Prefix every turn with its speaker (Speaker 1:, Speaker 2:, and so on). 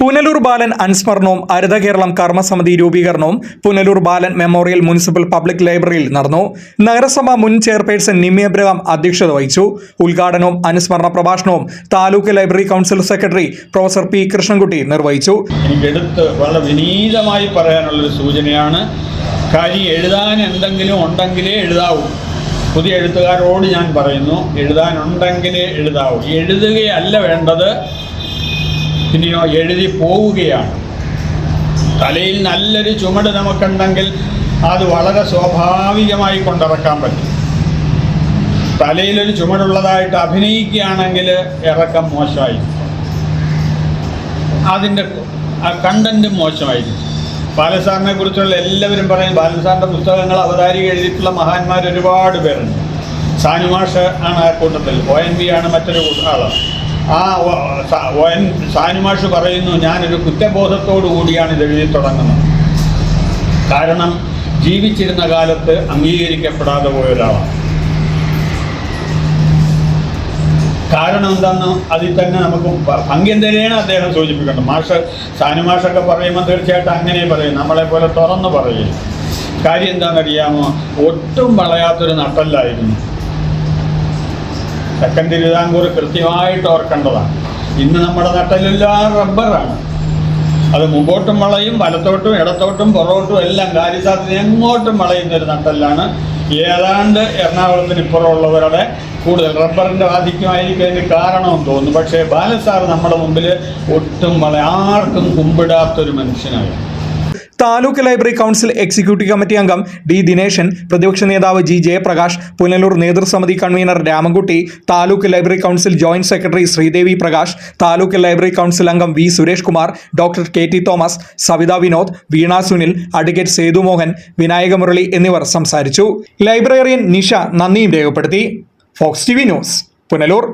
Speaker 1: പുനലൂർ ബാലൻ അനുസ്മരണവും ഹരിത കേരളം കർമ്മസമിതി രൂപീകരണവും Punalur Balan memorial municipal public ലൈബ്രറിയിൽ നടന്നു. നഗരസഭ മുൻ ചെയർപേഴ്സൺ നിമി അബ്രഹാം അധ്യക്ഷത വഹിച്ചു. ഉദ്ഘാടനവും അനുസ്മരണ പ്രഭാഷണവും taluk library council secretary professor P Krishnankutty നിർവഹിച്ചു.
Speaker 2: എനിക്ക് എടുത്ത് വളരെ വിനീതമായി പറയാനുള്ളൊരു സൂചനയാണ്. കാര്യം എഴുതാൻ എന്തെങ്കിലും ഉണ്ടെങ്കിലേ എഴുതാവൂ. പുതിയ എഴുത്തുകാരോട് ഞാൻ പറയുന്നു എഴുതാനുണ്ടെങ്കിലേ എഴുതാവൂ. എഴുതുകയല്ല വേണ്ടത് പിന്നെയോ എഴുതി പോവുകയാണ്. തലയിൽ നല്ലൊരു ചുമട് നമുക്കുണ്ടെങ്കിൽ അത് വളരെ സ്വാഭാവികമായി കൊണ്ടിറക്കാൻ പറ്റും. തലയിലൊരു ചുമടുള്ളതായിട്ട് അഭിനയിക്കുകയാണെങ്കിൽ ഇറക്കം മോശമായി അതിന്റെ കണ്ടന്റ് മോശമായിരിക്കും. ബാലസാറിനെ കുറിച്ചുള്ള എല്ലാവരും പറയും ബാലസാറിന്റെ പുസ്തകങ്ങൾ അവതാരി എഴുതിയിട്ടുള്ള മഹാന്മാർ ഒരുപാട് പേരുണ്ട്. സാനുമാഷ് ആണ് ആ കൂട്ടത്തിൽ ഒ എൻ ബി ആണ് മറ്റൊരു ആൾ ആ വൻ സാനുമാഷ് പറയുന്നു ഞാനൊരു കുറ്റബോധത്തോടു കൂടിയാണ് ഇത് എഴുതി തുടങ്ങുന്നത്. കാരണം ജീവിച്ചിരുന്ന കാലത്ത് അംഗീകരിക്കപ്പെടാതെ പോയ ഒരാളാണ് കാരണം എന്താണെന്ന് അതിൽ തന്നെ നമുക്ക് പ- ഭംഗ്യം തന്നെയാണ് അദ്ദേഹം സൂചിപ്പിക്കേണ്ടത്. മാഷ് സാനുമാഷൊക്കെ പറയുമ്പോൾ തീർച്ചയായിട്ടും അങ്ങനെ പറയും. നമ്മളെ പോലെ തുറന്ന് പറയും. കാര്യം എന്താണെന്നറിയാമോ? ഒട്ടും വളയാത്തൊരു നട്ടല്ലായിരുന്നു. തെക്കൻ തിരുവിതാംകൂർ കൃത്യമായിട്ട് ഓർക്കേണ്ടതാണ്. ഇന്ന് നമ്മുടെ നട്ടലെല്ലാം റബ്ബറാണ്. അത് മുമ്പോട്ടും വളയും വലത്തോട്ടും ഇടത്തോട്ടും പുറകോട്ടും എല്ലാം കാര്യസാധ്യത എങ്ങോട്ടും വളയുന്ന ഒരു നട്ടല്ലാണ്. ഏതാണ്ട് എറണാകുളത്തിന് ഇപ്പുറമുള്ളവരുടെ കൂടുതൽ റബ്ബറിന്റെ ആധിക്യമായിരിക്കും അതിന് കാരണമെന്ന് തോന്നുന്നു. പക്ഷേ ബാലസാർ നമ്മുടെ മുമ്പിൽ ഒട്ടും വള ആർക്കും കുമ്പിടാത്തൊരു മനുഷ്യനായി
Speaker 1: taluk library council executive committee അംഗം ഡി ദിനേശൻ പ്രതിപക്ഷ നേതാവ് G Jayaprakash Punalur നേതൃസമിതി convener Ramankutty taluk library council joint secretary Sreedevi Prakash taluk library council അംഗം V Suresh Kumar doctor K T Thomas Savitha Vinod Veena Sunil advocate Sethumohan Vinayaka Murali എന്നിവർ സംസാരിച്ചു. Librarian Nisha നന്ദിയും രേഖപ്പെടുത്തി. Fox T V news Punalur.